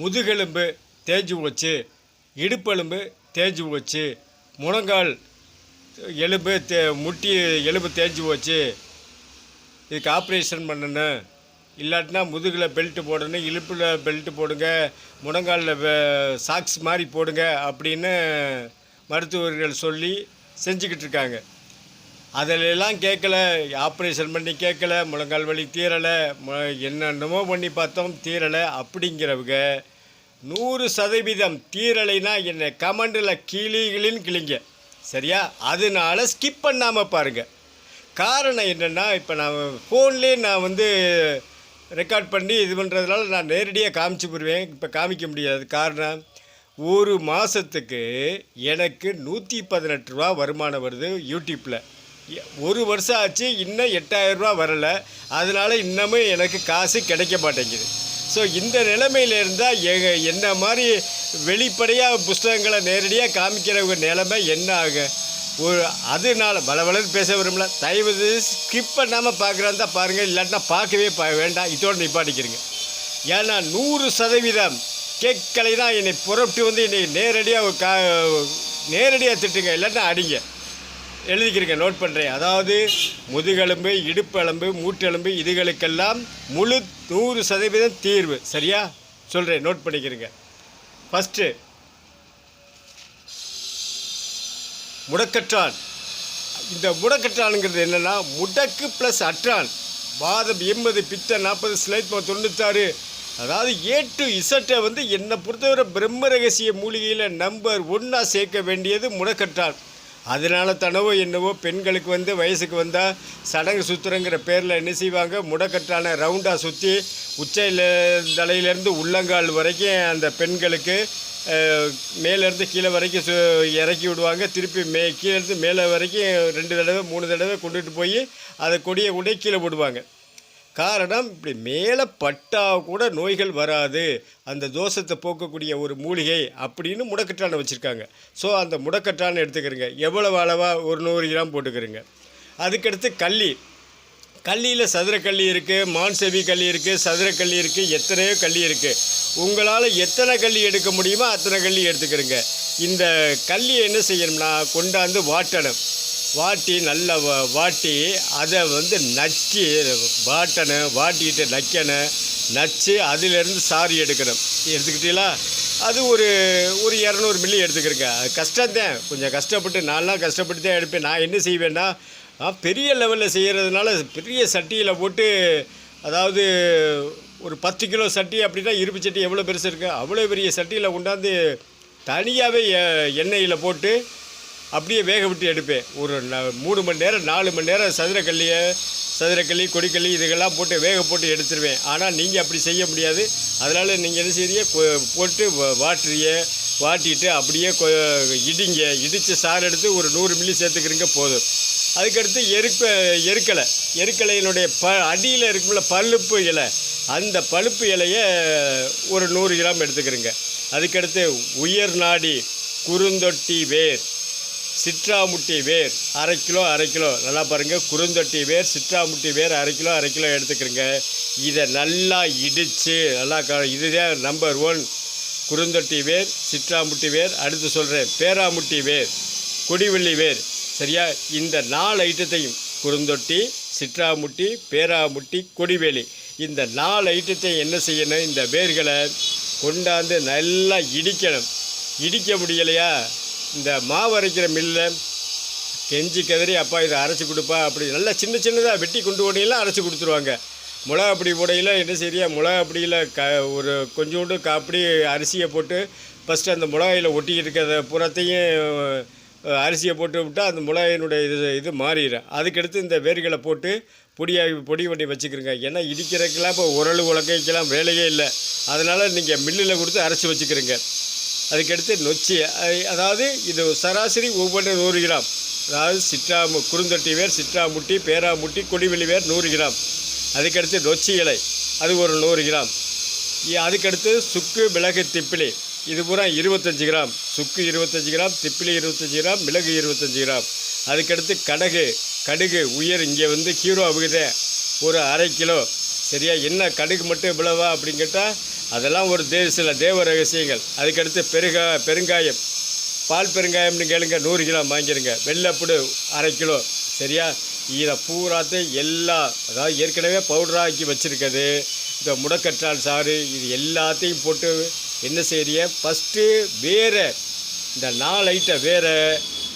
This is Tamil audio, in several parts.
முதுகெலும்பு தேஞ்சு போச்சு இடுப்பெலும்பு தேஞ்சு போச்சு முழங்கால் எலும்பு தே முட்டி எலும்பு தேஞ்சு போச்சு. இதுக்கு ஆப்ரேஷன் பண்ணணும். இல்லாட்டினா முதுகில் பெல்ட்டு போடணும் இழுப்பில் பெல்ட்டு போடுங்க முழங்காலில் சாக்ஸ் மாதிரி போடுங்க அப்படின்னு மருத்துவர்கள் சொல்லி செஞ்சுக்கிட்டு இருக்காங்க. அதிலெல்லாம் கேட்கல ஆப்ரேஷன் பண்ணி கேட்கல முழங்கால் வலி தீரலை என்னென்னமோ பண்ணி பார்த்தோம் தீரலை. அப்படிங்கிறவங்க நூறு சதவீதம் தீரலைனா என்னை கமெண்டில் கிளிகளின் கிளிங்க. சரியா? அதனால ஸ்கிப் பண்ணாமல் பாருங்கள் காரணம் என்னென்னா இப்போ நான் ஃபோன்லேயே நான் வந்து ரெக்கார்ட் பண்ணி இது பண்ணுறதுனால நான் நேரடியாக காமிச்சு போடுவேன் இப்போ காமிக்க முடியாது. காரணம் ஒரு மாதத்துக்கு எனக்கு நூற்றி பதினெட்டு ரூபா வருமானம் வருது யூடியூப்பில் ஒரு வருஷம் ஆச்சு இன்னும் எட்டாயிரம் ரூபா வரலை. அதனால் இன்னமும் எனக்கு காசு கிடைக்க மாட்டேங்குது. ஸோ இந்த நிலைமையில் இருந்தால் எங்க என்ன மாதிரி வெளிப்படையாக புஸ்தகங்களை நேரடியாக காமிக்கிறவங்க நிலைமை என்ன ஆகும் ஒரு அதனால வளர்ந்து பேச விரும்பல. தயவு ஸ்கிப் பண்ணாமல் பார்க்குறாந்தா பாருங்கள் இல்லாட்டினா பார்க்கவே பா வேண்டாம். இதோடு நிப்பாட்டிக்கிறீங்க. ஏன்னா நூறு சதவீதம் கேட்கலைன்னா என்னை புறப்பட்டு வந்து என்னை நேரடியாக கா நேரடியாக திட்டுங்க. இல்லாட்டினா அடிங்க. எழுதிக்கிறீங்க நோட் பண்ணுறேன் அதாவது முதுகெலும்பு இடுப்பெலும்பு மூட்டெலும்பு இதுகளுக்கெல்லாம் முழு நூறு சதவீதம் தீர்வு. சரியா? சொல்கிறேன் நோட் பண்ணிக்கிறீங்க ஃபஸ்ட்டு முடக்கற்றான். இந்த முடக்கற்றானுங்கிறது என்னென்னா முடக்கு ப்ளஸ் அற்றான். பாதம் எண்பது பித்த நாற்பது ஸ்லைட் தொண்ணூத்தாறு. அதாவது ஏ டு இசட்டை வந்து என்னை பொறுத்தவரை பிரம்ம ரகசிய மூலிகையில் நம்பர் ஒன்றா சேர்க்க வேண்டியது முடக்கற்றான். அதனால தானவோ என்னவோ பெண்களுக்கு வந்து வயசுக்கு வந்தால் சடங்கு சுத்துறங்கிற பேரில் என்ன செய்வாங்க? முடக்கட்டான ரவுண்டாக சுற்றி உச்சையில் தலையிலேருந்து உள்ளங்கால் வரைக்கும் அந்த பெண்களுக்கு மேலேருந்து கீழே வரைக்கும் சு இறக்கி விடுவாங்க. திருப்பி மே கீழேருந்து மேலே வரைக்கும் ரெண்டு தடவை மூணு தடவை கொண்டுட்டு போய் அதை கொடியை கொண்டே கீழே போடுவாங்க. காரணம் இப்படி மேலே பட்டா கூட நோய்கள் வராது. அந்த தோஷத்தை போக்கக்கூடிய ஒரு மூலிகை அப்படின்னு முடக்கட்டானை வச்சுருக்காங்க. ஸோ அந்த முடக்கட்டானை எடுத்துக்கிறங்க. எவ்வளவு அளவாக ஒரு நூறு கிராம் போட்டுக்கிறங்க. அதுக்கடுத்து கள்ளி கல்லியில் சதுரக்கல்லி இருக்குது மான் செவி கல்லி இருக்குது சதுரக்கல்லி இருக்குது எத்தனையோ கல்லி இருக்குது உங்களால் எத்தனை கல்லி எடுக்க முடியுமோ அத்தனை கல்லி எடுத்துக்கிறங்க. இந்த கல்லியை என்ன செய்யணும்னா கொண்டாந்து வாட்டணும். வாட்டி நல்லா வாட்டி அதை வந்து நச்சு வாட்டணும் வாட்டிக்கிட்டு நக்கணும் நச்சு அதிலேருந்து சாறு எடுக்கணும். எடுத்துக்கிட்டீங்களா? அது ஒரு ஒரு இரநூறு மில்லி எடுத்துக்கிறேங்க. அது கஷ்டம்தான். கொஞ்சம் கஷ்டப்பட்டு நான்லாம் கஷ்டப்பட்டு தான் எடுப்பேன். நான் என்ன செய்வேன்னா பெரிய லெவலில் செய்கிறதுனால பெரிய சட்டியில் போட்டு அதாவது ஒரு பத்து கிலோ சட்டி அப்படின்னா இருப்பு சட்டி எவ்வளோ பெருசு இருக்குது அவ்வளோ பெரிய சட்டியில் கொண்டாந்து தனியாகவே எண்ணெயில் போட்டு அப்படியே வேக விட்டு எடுப்பேன். ஒரு ந- மூணு மணி நேரம் நாலு மணி நேரம் சதுரக்கல்லியை சதுரக்கல்லி கொடிக்கல்லி இதுக்கெல்லாம் போட்டு வேக போட்டு எடுத்துருவேன். ஆனால் நீங்கள் அப்படி செய்ய முடியாது. அதனால் நீங்கள் என்ன செய்றீங்க? போட்டு வாட்டுறிய வாட்டிட்டு அப்படியே கொ- இடிங்க. இடித்து சாறு எடுத்து ஒரு நூறு மில்லி சேர்த்துக்கிறீங்க போதும். அதுக்கடுத்து எருக்க எருக்கலை. எருக்கலையினுடைய ப அடியில் இருக்கும்ல பழுப்பு இலை. அந்த பழுப்பு இலையை ஒரு நூறு கிராம் எடுத்துக்கிறேங்க. அதுக்கடுத்து உயர் நாடி குறுந்தொட்டி வேர். சிற்றாமுட்டி வேர். அரை கிலோ அரை கிலோ. நல்லா பாருங்கள் குறுந்தொட்டி வேர் சிற்றாமுட்டி வேர் அரை கிலோ அரை கிலோ எடுத்துக்கிறேங்க. இதை நல்லா இடித்து நல்லா க இதுதான் நம்பர் ஒன். குறுந்தொட்டி வேர் சிற்றாமுட்டி வேர். அடுத்து சொல்கிறேன் பேராமுட்டி வேர் கொடிவள்ளி வேர். சரியா? இந்த நாலு ஐட்டத்தையும் குறுந்தொட்டி சிற்றாமுட்டி பேராமுட்டி கொடிவேலி இந்த நாலு ஐட்டத்தையும் என்ன செய்யணும்? இந்த வேர்களை கொண்டாந்து நல்லா இடிக்கணும். இடிக்க முடியலையா? இந்த மாவு அரைக்கிற மில்லில் கெஞ்சி கதறி அப்பா இதை அரைச்சி கொடுப்பா அப்படி நல்லா சின்ன சின்னதாக வெட்டி கொண்டு போனையெல்லாம் அரைச்சி கொடுத்துருவாங்க. மிளகா அப்படி போடையில் என்ன சரியா மிளகா அப்படியில் க ஒரு கொஞ்சோண்டு க அரிசியை போட்டு ஃபஸ்ட்டு அந்த மிளகாயில் ஒட்டிக்கிட்டு இருக்கிறத புறத்தையும் அரிசியை போட்டு விட்டால் அந்த மிளகாயினுடைய இது இது மாறிடும். அதுக்கடுத்து இந்த வேர்களை போட்டு பொடியாக பொடி பண்ணி வச்சுக்கிறோங்க ஏன்னா இடிக்கிறதுக்கெல்லாம் இப்போ உரல் உலக்கைக்கெல்லாம் வேலையே இல்லை. அதனால் நீங்கள் மில்லில் கொடுத்து அரைச்சி வச்சுக்கிறீங்க அதுக்கடுத்து நொச்சி அதாவது இது சராசரி ஒவ்வொன்று நூறு கிராம். அதாவது சிற்றா குறுந்தொட்டி வேர் சிற்றாமுட்டி பேராமுட்டி கொடிவெளி வேர் நூறு கிராம். அதுக்கடுத்து நொச்சி இலை அது ஒரு நூறு கிராம். அதுக்கடுத்து சுக்கு மிளகு திப்பிலி இது பூரா இருபத்தஞ்சி கிராம். சுக்கு இருபத்தஞ்சி கிராம் திப்பிலி இருபத்தஞ்சி கிராம் மிளகு இருபத்தஞ்சி கிராம். அதுக்கடுத்து கடகு கடுகு உயர் இங்கே வந்து ஹீரோ அவுகுதே ஒரு அரை கிலோ. சரியா? என்ன கடுகு மட்டும் இவ்வளவா? அப்படின்னு கேட்டால் அதெல்லாம் ஒரு தே சில தேவ ரகசியங்கள். அதுக்கடுத்து பெருகா பெருங்காயம். பால் பெருங்காயம்னு கேளுங்க நூறு கிலோ வாங்கிடுங்க வெள்ளைப்புடு அரை கிலோ. சரியா? இதை பூராத்தையும் எல்லா அதாவது ஏற்கனவே பவுடராக்கி வச்சுருக்கிறது இந்த முடக்கற்றால் சாறு இது எல்லாத்தையும் போட்டு என்ன செய்கிறிய ஃபஸ்ட்டு வேற இந்த நாலு ஐட்டம் வேறு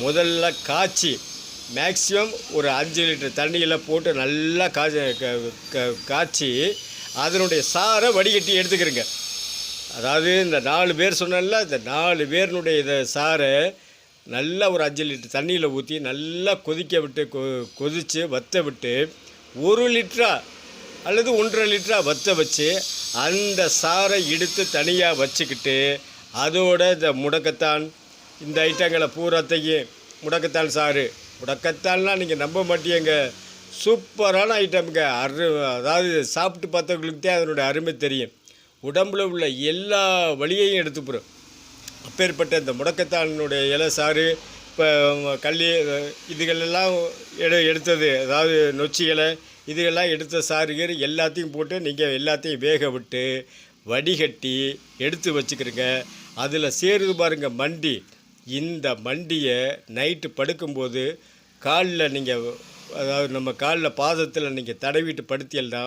முதல்ல காய்ச்சி மேக்ஸிமம் ஒரு அஞ்சு லிட்டர் தண்ணியில் போட்டு நல்லா காய்ச்சி க- க- காய்ச்சி அதனுடைய சாரை வடிகட்டி எடுத்துக்கிறங்க. அதாவது இந்த நாலு பேர் சொன்னேன்ல இந்த நாலு பேர்னுடைய இதை சாரை நல்லா ஒரு அஞ்சு லிட்டர் தண்ணியில் ஊற்றி நல்லா கொதிக்க விட்டு கொ கொதித்து வத்த விட்டு ஒரு லிட்டரா அல்லது ஒன்றரை லிட்டரா வத்த வச்சு அந்த சாறை எடுத்து தனியாக வச்சுக்கிட்டு அதோட இந்த முடக்கத்தான் இந்த ஐட்டங்களை பூராத்தையும் முடக்கத்தான் சாறு முடக்கத்தான்லாம் நீங்கள் நம்ப மாட்டீங்க சூப்பரான ஐட்டமுங்க அரு அதாவது சாப்பிட்டு பார்த்தவங்களுக்கு தான் அதனுடைய அருமை தெரியும். உடம்புல உள்ள எல்லா வழியையும் எடுத்து போகிறோம் அப்பேற்பட்ட இந்த முடக்கத்தானுடைய இலை சாறு இப்போ கள்ளி இதுகளெல்லாம் எடு எடுத்தது. அதாவது நொச்சி இலை இதுகெல்லாம் எடுத்த சாறு எல்லாத்தையும் போட்டு நீங்கள் எல்லாத்தையும் வேக விட்டு வடிகட்டி எடுத்து வச்சுக்கிறங்க அதில் சேருது பாருங்கள் மண்டி. இந்த மண்டியை நைட்டு படுக்கும்போது காலில் நீங்கள் அதாவது நம்ம காலில் பாதத்தில் நீங்கள் தடவிட்டு படுத்தியல்னா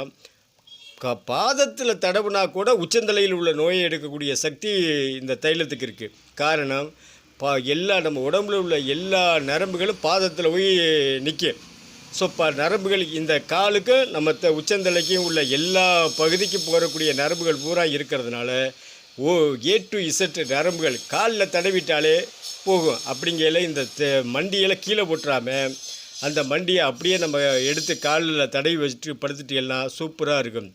க பாதத்தில் தடவுனா கூட உச்சந்தலையில் உள்ள நோயை எடுக்கக்கூடிய சக்தி இந்த தைலத்துக்கு இருக்குது காரணம் பா எல்லா நம்ம உடம்புல உள்ள எல்லா நரம்புகளும் பாதத்தில் போய் நிற்கும் ஸோ ப நரம்புகள் இந்த காலுக்கு நம்ம த உச்சந்தலைக்கும் உள்ள எல்லா பகுதிக்கும் போகக்கூடிய நரம்புகள் பூரா இருக்கிறதுனால ஓ ஏ டு இசட் நரம்புகள் காலில் தடவிட்டாலே போகும். அப்படிங்கையில் இந்த தெ- மண்டியில் கீழே போட்டுறாம அந்த மண்டியை அப்படியே நம்ம எடுத்து காலில் தடவி வச்சுட்டு படுத்துட்டீங்கன்னா சூப்பராக இருக்கும்.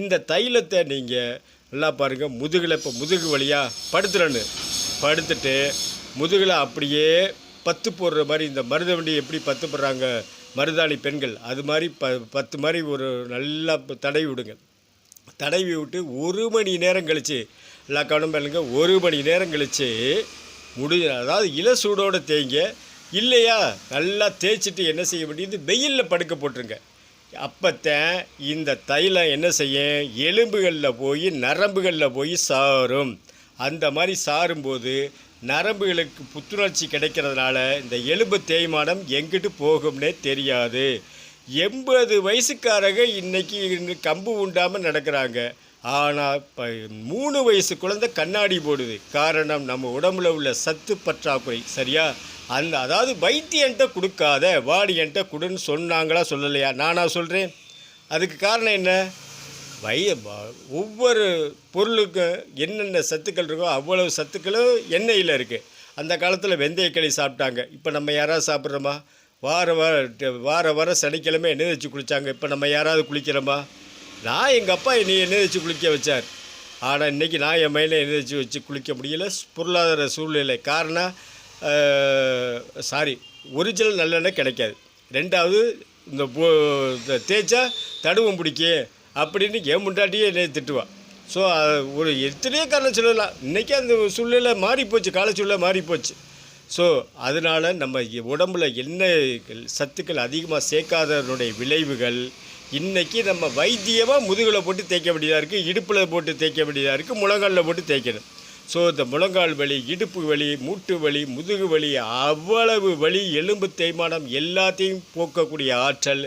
இந்த தைலத்தை நீங்கள் நல்லா பாருங்கள் முதுகில் இப்போ முதுகு வழியாக படுத்துறன்னு. படுத்துட்டு முதுகில் அப்படியே பத்து போடுற மாதிரி இந்த மருத வண்டி எப்படி பத்து போடுறாங்க? மருதாணி பெண்கள். அது மாதிரி ப பத்து மாதிரி ஒரு நல்லா தடவி விடுங்க. தடவி விட்டு ஒரு மணி நேரம் கழித்து எல்லா கவனம் பண்ணுங்க ஒரு மணி நேரம் கழித்து முடி அதாவது இல சூடோடு தேய்ங்க. இல்லையா? நல்லா தேய்ச்சிட்டு என்ன செய்ய வேண்டியது? வெயிலில் படுக்க போட்டுருங்க. அப்போத்தான் இந்த தைலம் என்ன செய்யும்? எலும்புகளில் போய் நரம்புகளில் போய் சாரும். அந்த மாதிரி சாரும்போது நரம்புகளுக்கு புத்துணர்ச்சி கிடைக்கிறதுனால இந்த எலும்பு தேய்மானம் எங்கிட்டு போகும்னே தெரியாது. எண்பது வயசுக்காரங்க இன்றைக்கி கம்பு உண்டாமல் நடக்கிறாங்க. ஆனால் இப்போ மூணு வயசு குழந்தை கண்ணாடி போடுது. காரணம் நம்ம உடம்புல உள்ள சத்து பற்றாக்குறை. சரியா? அந்த அதாவது வைத்தியன்ட்ட கொடுக்காத வாடி கொடுன்னு சொன்னாங்களா சொல்லலையா? நானா சொல்கிறேன் அதுக்கு காரணம் என்ன? வை ஒவ்வொரு பொருளுக்கும் என்னென்ன சத்துக்கள் இருக்கோ அவ்வளவு சத்துக்களும் எண்ணெயில் இருக்குது அந்த காலத்தில் வெந்தயக்களி சாப்பிட்டாங்க. இப்போ நம்ம யாராவது சாப்பிட்றோமா? வார வார வார வாரம் சனிக்கிழமை எண்ணெய் வச்சு குளித்தாங்க இப்போ நம்ம யாராவது குளிக்கிறோமா? நான் எங்கள் அப்பா என்னை எண்ணெய் வச்சு குளிக்க வச்சார். ஆனால் இன்றைக்கி நான் என் மயிலை எண்ணெய் வச்சு வச்சு குளிக்க முடியல. பொருளாதார சூழ்நிலை காரணம் சாரி ஒரிஜினல் நல்லெண்ணெய் கிடைக்காது. ரெண்டாவது இந்த போ- தேய்ச்சா தடுவம் பிடிக்க அப்படின்னு என் முண்டாட்டியே என்னை திட்டுவான் ஸோ ஒரு எத்தனையோ காரணம் சொல்லலாம். இன்றைக்கி அந்த சூழ்நிலை மாறிப்போச்சு போச்சு மாறிப்போச்சு ஸோ அதனால் நம்ம உடம்பில் உடம்புல என்ன சத்துக்கள் அதிகமாக சேர்க்காதனுடைய விளைவுகள் இன்றைக்கி நம்ம வைத்தியமாக முதுகில் போட்டு தேய்க்க வேண்டியதாக இருக்குது இடுப்பில் போட்டு தேய்க்க வேண்டியதாக இருக்குது முழங்காலில் போட்டு தேய்க்கணும். ஸோ இந்த முழங்கால் வலி இடுப்பு வலி மூட்டு வலி முதுகு வலி அவ்வளவு வலி எலும்பு தேய்மானம் எல்லாத்தையும் போக்கக்கூடிய ஆற்றல்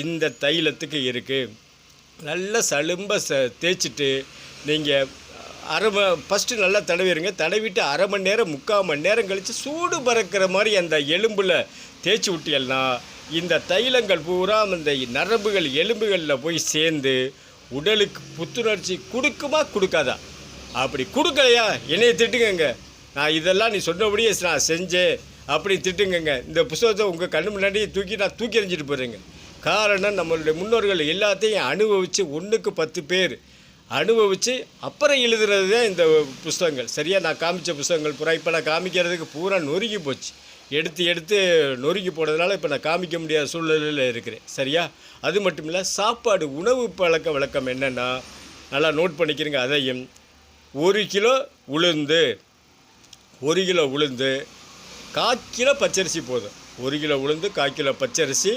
இந்த தைலத்துக்கு இருக்குது நல்லா சலும்ப ச தேய்ச்சிட்டு நீங்கள் அரை ம ஃபஸ்ட்டு நல்லா தடவிடுங்க தடவிட்டு அரை மணி நேரம் முக்கால் மணி நேரம் கழித்து சூடு பறக்கிற மாதிரி அந்த எலும்பில் தேய்ச்சி விட்டியல்னா இந்த தைலங்கள் பூரா இந்த நரம்புகள் எலும்புகளில் போய் சேர்ந்து உடலுக்கு புத்துணர்ச்சி கொடுக்குமா கொடுக்காதா? அப்படி கொடுக்கலையா? என்னையை திட்டுங்கங்க. நான் இதெல்லாம் நீ சொன்னபடியே நான் செஞ்சேன் அப்படி திட்டுங்கங்க. இந்த புஸ்தகத்தை உங்கள் கண்ணு முன்னாடியே தூக்கி நான் தூக்கி எறிஞ்சிட்டு போகிறேங்க காரணம் நம்மளுடைய முன்னோர்கள் எல்லாத்தையும் அனுபவித்து ஒன்றுக்கு பத்து பேர் அனுபவித்து அப்புறம் எழுதுறது தான் இந்த புஸ்தகங்கள். சரியாக நான் காமிச்ச புஸ்தகங்கள் பூரா இப்போ நான் காமிக்கிறதுக்கு பூரா நொறுங்கி போச்சு. எடுத்து எடுத்து நொறுக்கி போனதுனால இப்போ நான் காமிக்க முடியாத சூழ்நிலையில் இருக்கிறேன். சரியா? அது மட்டும் இல்லை சாப்பாடு உணவு பழக்க வழக்கம் என்னென்னா நல்லா நோட் பண்ணிக்கிறீங்க அதையும். ஒரு கிலோ உளுந்து ஒரு கிலோ உளுந்து கால் கிலோ பச்சரிசி போதும். ஒரு கிலோ உளுந்து கால் கிலோ பச்சரிசி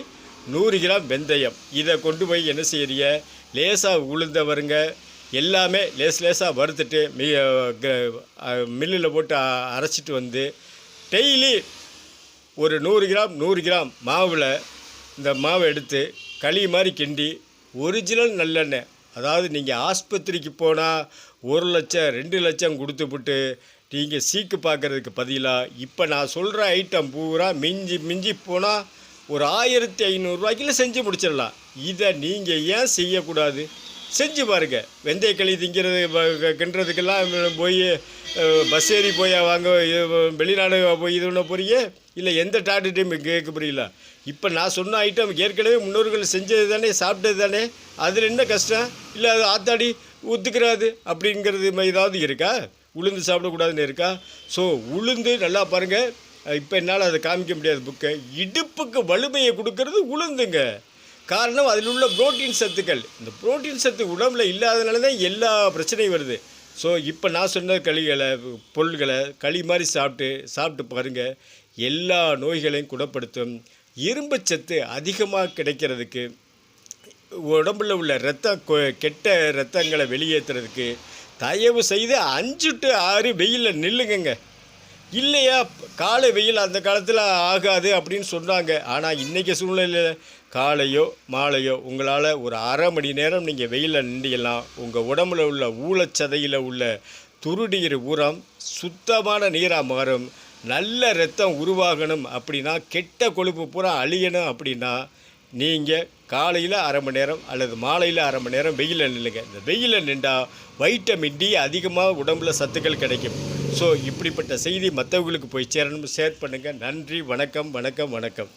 நூறு கிராம் வெந்தயம். இதை கொண்டு போய் என்ன செய்கிறீங்க லேசாக உளுந்தவருங்க எல்லாமே லேஸ் லேசாக வறுத்துட்டு மில்லில் போட்டு அரைச்சிட்டு வந்து டெய்லி ஒரு நூறு கிராம் நூறு கிராம் மாவில் இந்த மாவை எடுத்து களி மாதிரி கிண்டி ஒரிஜினல் நல்லெண்ணெய். அதாவது நீங்கள் ஆஸ்பத்திரிக்கு போனால் ஒரு லட்சம் ரெண்டு லட்சம் கொடுத்துப்புட்டு நீங்கள் சீக்கு பார்க்கறதுக்கு பதிலாக இப்போ நான் சொல்கிற ஐட்டம் பூரா மிஞ்சி மிஞ்சி போனால் ஒரு ஆயிரத்தி ஐநூறுரூவாய்க்கில் செஞ்சு முடிச்சிடலாம். இதை நீங்கள் ஏன் செய்யக்கூடாது? செஞ்சு பாருங்க. வெந்தய களி திங்கிறது கிண்டுறதுக்கெல்லாம் போய் பஸ் ஏறி போய் வாங்க வெளிநாடு போய் இது ஒன்று போகிறீங்க இல்லை எந்த டாக்டர்டையும் கேட்க முடியல இப்போ நான் சொன்ன ஐட்டம் ஏற்கனவே முன்னோர்கள் செஞ்சது தானே சாப்பிட்டது தானே அதில் என்ன கஷ்டம்? இல்லை அது ஆத்தாடி ஒத்துக்கிறாது அப்படிங்கிறது ஏதாவது இருக்கா? உளுந்து சாப்பிடக்கூடாதுன்னு இருக்கா? ஸோ உளுந்து நல்லா பாருங்கள் இப்போ என்னால் அதை காமிக்க முடியாது புக்கை. இடுப்புக்கு வலிமையை கொடுக்கறது உளுந்துங்க. காரணம் அதில் உள்ள புரோட்டீன் சத்துக்கள். இந்த புரோட்டீன் சத்து உடம்புல இல்லாதனால தான் எல்லா பிரச்சனையும் வருது. ஸோ இப்போ நான் சொன்ன களிகளை பொருள்களை களி மாதிரி சாப்பிட்டு சாப்பிட்டு பாருங்கள் எல்லா நோய்களையும் குணப்படுத்தும். இரும்பு சத்து அதிகமாக கிடைக்கிறதுக்கு உடம்பில் உள்ள ரத்தம் கொ- கெட்ட ரத்தங்களை வெளியேற்றுறதுக்கு தயவு செய்து அஞ்சு டு ஆறு வெயிலில் நில்லுங்கங்க. இல்லையா? காலை வெயில் அந்த காலத்தில் ஆகாது அப்படின்னு சொன்னாங்க. ஆனால் இன்றைக்கி சூழ்நிலையில் காலையோ மாலையோ உங்களால் ஒரு அரை மணி நேரம் நீங்கள் வெயிலில் நின்றிடலாம் உங்கள் உடம்புல உள்ள ஊழச்சதையில் உள்ள துருநீர் உரம் சுத்தமான நீராக மாறும். நல்ல ரத்தம் உருவாகணும் அப்படின்னா கெட்ட கொழுப்பு பூரா அழியணும் அப்படின்னா நீங்கள் காலையில் அரை மணி நேரம் அல்லது மாலையில் அரை மணி நேரம் வெயிலில் நில்லுங்க. இந்த வெயிலில் நின்றால் வைட்டமின் டி அதிகமாக உடம்புல சத்துக்கள் கிடைக்கும். ஸோ இப்படிப்பட்ட செய்தி மற்றவங்களுக்கு போய் சேரணும் ஷேர் பண்ணுங்கள் நன்றி வணக்கம் வணக்கம் வணக்கம்.